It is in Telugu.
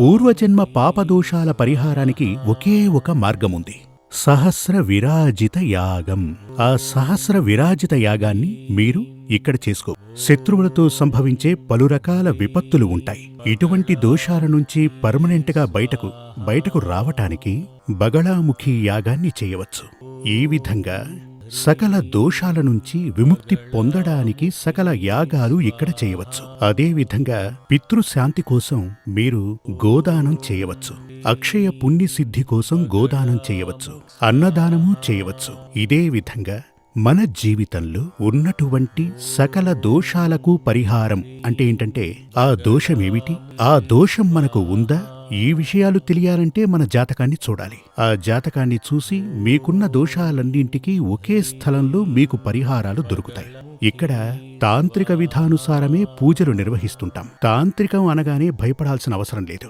పూర్వజన్మ పాపదోషాల పరిహారానికి ఒకే ఒక మార్గముంది. సహస్ర విరాజిత యాగం. ఆ సహస్ర విరాజిత యాగాన్ని మీరు ఇక్కడ చేసుకో. శత్రువులతో సంభవించే పలు రకాల విపత్తులు ఉంటాయి. ఇటువంటి దోషాల నుంచి పర్మనెంట్గా బయటకు బయటకు రావటానికి బగళాముఖి యాగాన్ని చేయవచ్చు. ఈ విధంగా సకల దోషాల నుంచి విముక్తి పొందడానికి సకల యాగాలు ఇక్కడ చేయవచ్చు. అదేవిధంగా పితృశాంతి కోసం మీరు గోదానం చేయవచ్చు. అక్షయ పుణ్య సిద్ధి కోసం గోదానం చేయవచ్చు. అన్నదానము చేయవచ్చు. ఇదే విధంగా మన జీవితంలో ఉన్నటువంటి సకల దోషాలకు పరిహారం అంటే ఏంటంటే ఆ దోషమేమిటి? ఆ దోషం మనకు ఉందా? ఈ విషయాలు తెలియాలంటే మన జాతకాన్ని చూడాలి. ఆ జాతకాన్ని చూసి మీకున్న దోషాలన్నింటికీ ఒకే స్థలంలో మీకు పరిహారాలు దొరుకుతాయి. ఇక్కడ తాంత్రిక విధానుసారమే పూజలు నిర్వహిస్తుంటాం. తాంత్రికం అనగానే భయపడాల్సిన అవసరం లేదు.